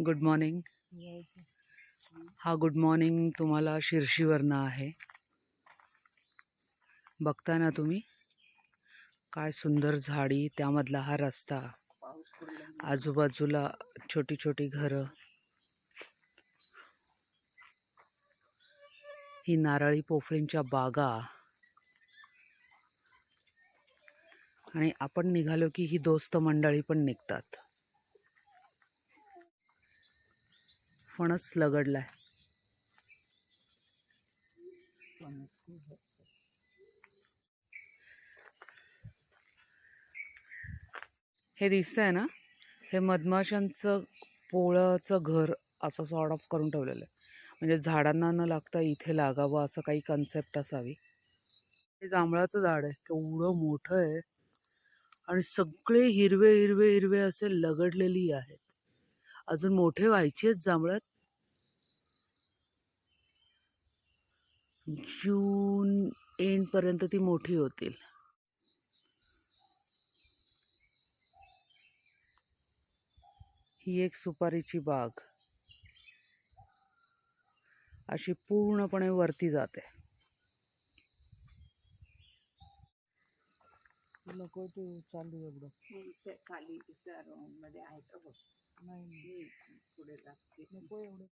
Good morning हा good morning तुम्हाला शिर्षीवरनं आहे. बघता ना तुम्ही? काय सुंदर झाडी त्यामधला हा रस्ता. आजूबाजूला छोटी छोटी घरं. ही नारळी पोफळींच्या बागा. आणि आपण निघालो की ही दोस्त मंडळी पण निघतात. फणस लगडलाय. हे दिसतंय ना हे मधमाशांचं पोळाचं घर असं सॉर्ट ऑफ करून ठेवलेलं आहे. म्हणजे झाडांना न लागता इथे लागावं असं काही कन्सेप्ट असावी. हे जांभळाचं झाड आहे केवढं मोठं आहे. आणि सगळे हिरवे हिरवे हिरवे असे लगडलेली आहेत. अजून मोठे व्हायचे आहेत जांभळात जून एंडपर्यंत ती मोठी होतील. ही एक सुपारीची बाग. अशी पूर्णपणे वरती जाते. नको ते चालू एवढं. खाली मध्ये आहे का बघ? नाही पुढे जाते. नको एवढं.